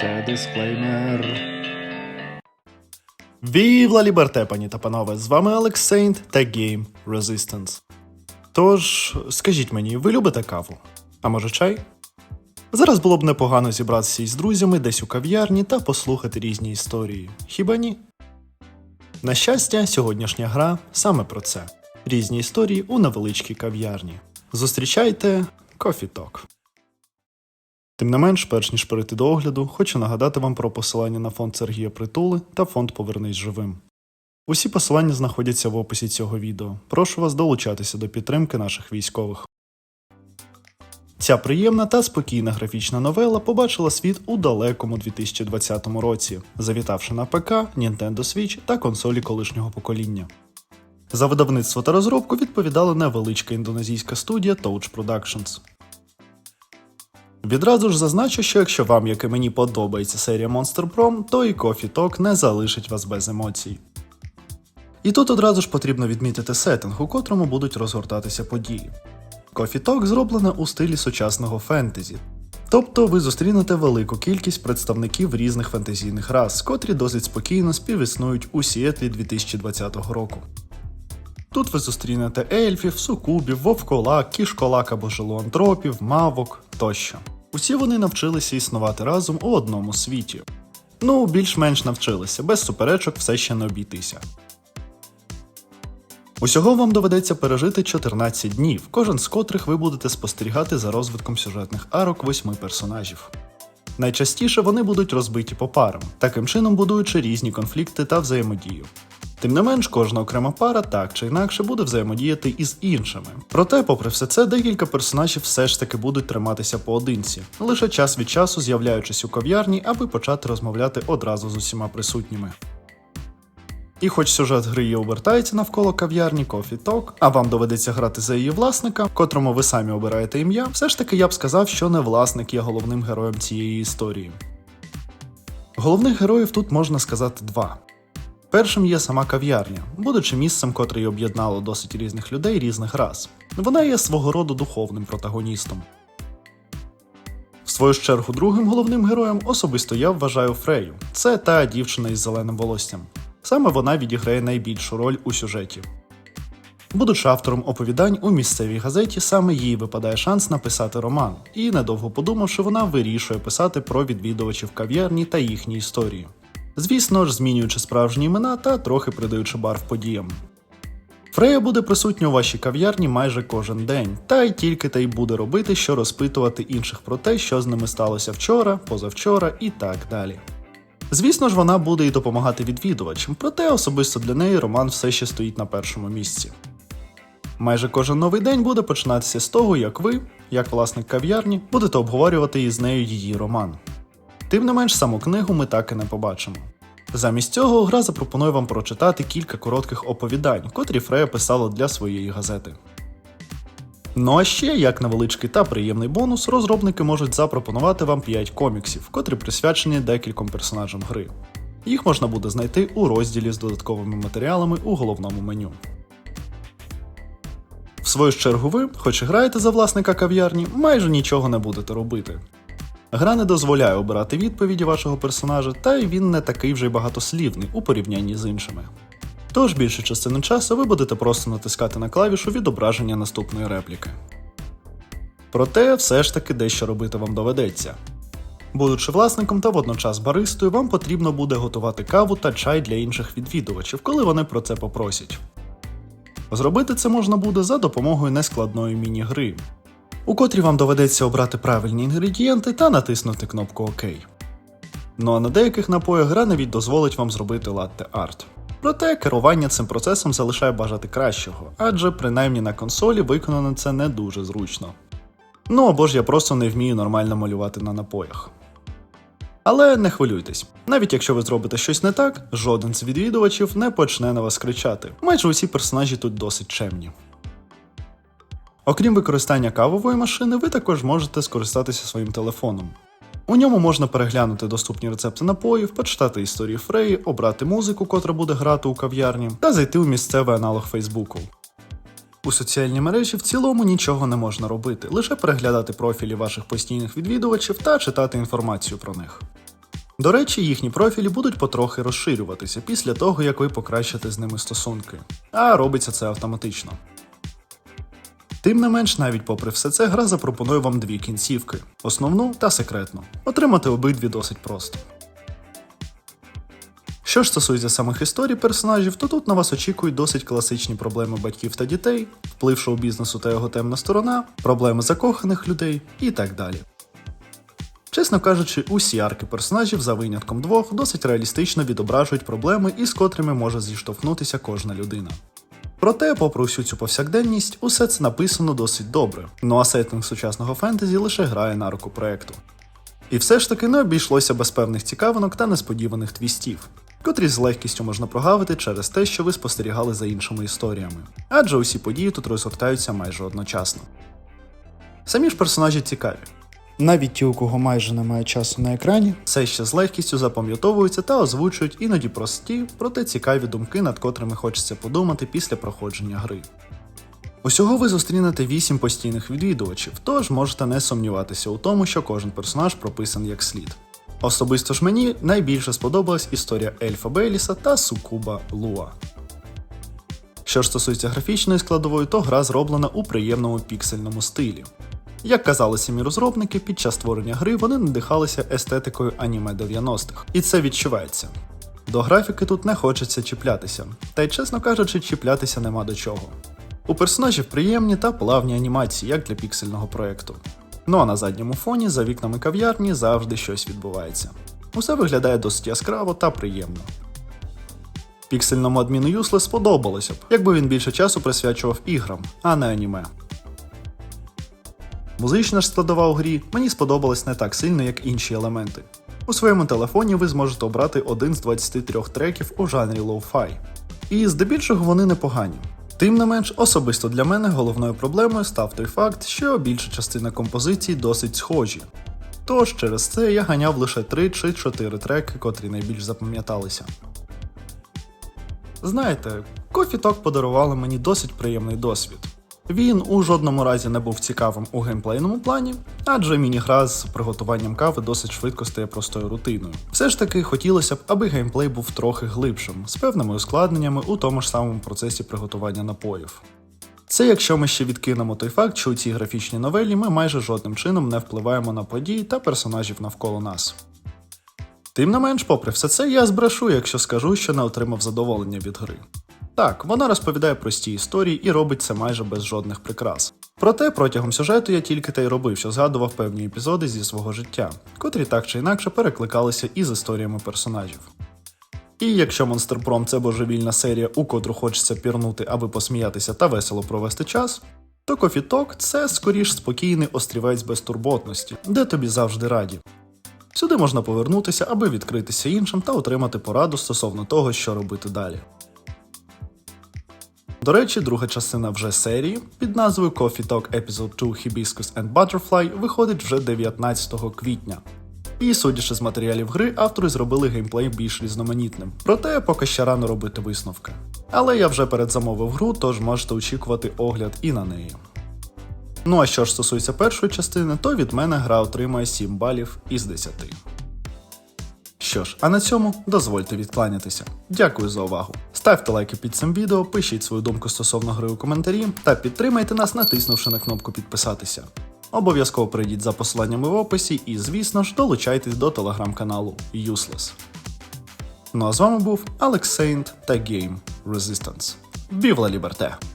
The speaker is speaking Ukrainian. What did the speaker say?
Це дисклеймер. Вівла Ліберте, пані та панове! З вами Алекс Сейнт та Game Resistance. Тож, скажіть мені, ви любите каву? А може чай? Зараз було б непогано зібратися із друзями десь у кав'ярні та послухати різні історії. Хіба ні? На щастя, сьогоднішня гра саме про це: різні історії у невеличкій кав'ярні. Зустрічайте Talk. Тим не менш, перш ніж перейти до огляду, хочу нагадати вам про посилання на фонд Сергія Притули та фонд Повернись живим. Усі посилання знаходяться в описі цього відео. Прошу вас долучатися до підтримки наших військових. Ця приємна та спокійна графічна новела побачила світ у далекому 2020 році, завітавши на ПК, Nintendo Switch та консолі колишнього покоління. За видавництво та розробку відповідала невеличка індонезійська студія Touch Productions. Відразу ж зазначу, що якщо вам, як і мені, подобається серія Monster Prom, то і Coffee Talk не залишить вас без емоцій. І тут одразу ж потрібно відмітити сеттинг, у котрому будуть розгортатися події. Coffee Talk зроблена у стилі сучасного фентезі. Тобто ви зустрінете велику кількість представників різних фентезійних рас, котрі досить спокійно співіснують у Сіетлі 2020 року. Тут ви зустрінете ельфів, сукубів, вовколак, кішколак або жилуантропів, мавок тощо. Усі вони навчилися існувати разом у одному світі. Ну, більш-менш навчилися, без суперечок все ще не обійтися. Усього вам доведеться пережити 14 днів, кожен з котрих ви будете спостерігати за розвитком сюжетних арок восьми персонажів. Найчастіше вони будуть розбиті по парам, таким чином будуючи різні конфлікти та взаємодію. Тим не менш, кожна окрема пара так чи інакше буде взаємодіяти із іншими. Проте, попри все це, декілька персонажів все ж таки будуть триматися поодинці, лише час від часу з'являючись у кав'ярні, аби почати розмовляти одразу з усіма присутніми. І хоч сюжет гри і обертається навколо кав'ярні Coffee Talk, а вам доведеться грати за її власника, котрому ви самі обираєте ім'я, все ж таки я б сказав, що не власник є головним героєм цієї історії. Головних героїв тут можна сказати два. Першим є сама кав'ярня, будучи місцем, котре об'єднало досить різних людей різних рас. Вона є свого роду духовним протагоністом. В свою ж чергу, другим головним героєм особисто я вважаю Фрею. Це та дівчина із зеленим волоссям. Саме вона відіграє найбільшу роль у сюжеті. Будучи автором оповідань у місцевій газеті, саме їй випадає шанс написати роман, і, недовго подумавши, вона вирішує писати про відвідувачів кав'ярні та їхні історії. Звісно ж, змінюючи справжні імена та трохи придаючи барв подіям. Фрея буде присутня у вашій кав'ярні майже кожен день, та й тільки та й буде робити, що розпитувати інших про те, що з ними сталося вчора, позавчора і так далі. Звісно ж, вона буде і допомагати відвідувачам, проте особисто для неї роман все ще стоїть на першому місці. Майже кожен новий день буде починатися з того, як ви, як власник кав'ярні, будете обговорювати із нею її роман. Тим не менш, саму книгу ми так і не побачимо. Замість цього гра запропонує вам прочитати кілька коротких оповідань, котрі Фрея писала для своєї газети. Ну а ще, як невеличкий та приємний бонус, розробники можуть запропонувати вам 5 коміксів, котрі присвячені декільком персонажам гри. Їх можна буде знайти у розділі з додатковими матеріалами у головному меню. В свою чергу ви, хоч і граєте за власника кав'ярні, майже нічого не будете робити. Гра не дозволяє обирати відповіді вашого персонажа, та й він не такий вже й багатослівний у порівнянні з іншими. Тож більшу частину часу ви будете просто натискати на клавішу відображення наступної репліки. Проте все ж таки дещо робити вам доведеться. Будучи власником та водночас баристою, вам потрібно буде готувати каву та чай для інших відвідувачів, коли вони про це попросять. Зробити це можна буде за допомогою нескладної міні-гри, у котрій вам доведеться обрати правильні інгредієнти та натиснути кнопку ОК. Ну а на деяких напоях гра навіть дозволить вам зробити латте арт. Проте керування цим процесом залишає бажати кращого, адже принаймні на консолі виконано це не дуже зручно. Ну або ж я просто не вмію нормально малювати на напоях. Але не хвилюйтесь, навіть якщо ви зробите щось не так, жоден з відвідувачів не почне на вас кричати. Майже усі персонажі тут досить чемні. Окрім використання кавової машини, ви також можете скористатися своїм телефоном. У ньому можна переглянути доступні рецепти напоїв, почитати історії Фреї, обрати музику, котра буде грати у кав'ярні, та зайти у місцевий аналог Фейсбуку. У соціальній мережі в цілому нічого не можна робити, лише переглядати профілі ваших постійних відвідувачів та читати інформацію про них. До речі, їхні профілі будуть потрохи розширюватися після того, як ви покращите з ними стосунки, а робиться це автоматично. Тим не менш, навіть попри все це, гра запропонує вам дві кінцівки: основну та секретну. Отримати обидві досить просто. Що ж стосується самих історій персонажів, то тут на вас очікують досить класичні проблеми батьків та дітей, вплив шоу-бізнесу та його темна сторона, проблеми закоханих людей і так далі. Чесно кажучи, усі арки персонажів за винятком двох досить реалістично відображують проблеми, із котрими може зіштовхнутися кожна людина. Проте, попри всю цю повсякденність, усе це написано досить добре, ну а сеттинг сучасного фентезі лише грає на руку проекту. І все ж таки не обійшлося без певних цікавинок та несподіваних твістів, котрі з легкістю можна прогавити через те, що ви спостерігали за іншими історіями, адже усі події тут розгортаються майже одночасно. Самі ж персонажі цікаві. Навіть ті, у кого майже немає часу на екрані, все ще з легкістю запам'ятовуються та озвучують іноді прості, проте цікаві думки, над котрими хочеться подумати після проходження гри. Усього ви зустрінете 8 постійних відвідувачів, тож можете не сумніватися у тому, що кожен персонаж прописаний як слід. Особисто ж мені найбільше сподобалась історія Ельфа Бейліса та Сукуба Луа. Що ж стосується графічної складової, то гра зроблена у приємному піксельному стилі. Як казали самі розробники, під час створення гри вони надихалися естетикою аніме 90-х, і це відчувається. До графіки тут не хочеться чіплятися, та й чесно кажучи, чіплятися нема до чого. У персонажів приємні та плавні анімації, як для піксельного проєкту. Ну а на задньому фоні за вікнами кав'ярні завжди щось відбувається. Усе виглядає досить яскраво та приємно. Піксельному адміну Useless сподобалося б, якби він більше часу присвячував іграм, а не аніме. Музична ж складова у грі мені сподобалась не так сильно, як інші елементи. У своєму телефоні ви зможете обрати один з 23 треків у жанрі лоу-фай. І здебільшого вони непогані. Тим не менш, особисто для мене головною проблемою став той факт, що більша частина композицій досить схожі. Тож через це я ганяв лише 3 чи 4 треки, котрі найбільш запам'яталися. Знаєте, Talk подарували мені досить приємний досвід. Він у жодному разі не був цікавим у геймплейному плані, адже міні-гра з приготуванням кави досить швидко стає простою рутиною. Все ж таки хотілося б, аби геймплей був трохи глибшим, з певними ускладненнями у тому ж самому процесі приготування напоїв. Це якщо ми ще відкинемо той факт, що у цій графічній новелі ми майже жодним чином не впливаємо на події та персонажів навколо нас. Тим не менш, попри все це, я збрешу, якщо скажу, що не отримав задоволення від гри. Так, вона розповідає прості історії і робить це майже без жодних прикрас. Проте протягом сюжету я тільки те й робив, що згадував певні епізоди зі свого життя, котрі так чи інакше перекликалися із історіями персонажів. І якщо Prom це божевільна серія, у котру хочеться пірнути, аби посміятися та весело провести час, то Talk – це скоріш спокійний острівець безтурботності, де тобі завжди раді. Сюди можна повернутися, аби відкритися іншим та отримати пораду стосовно того, що робити далі. До речі, друга частина вже серії під назвою Coffee Talk Episode 2 Hibiscus and Butterfly виходить вже 19 квітня. І судячи з матеріалів гри, автори зробили геймплей більш різноманітним. Проте поки ще рано робити висновки. Але я вже передзамовив гру, тож можете очікувати огляд і на неї. Ну а що ж стосується першої частини, то від мене гра отримає 7 балів із 10. Що ж, а на цьому дозвольте відкланятися. Дякую за увагу. Ставте лайки під цим відео, пишіть свою думку стосовно гри у коментарі та підтримайте нас, натиснувши на кнопку підписатися. Обов'язково прийдіть за посиланнями в описі і, звісно ж, долучайтесь до телеграм-каналу Useless. Ну а з вами був Алекс Сейнт та Game Resistance. La Liberté!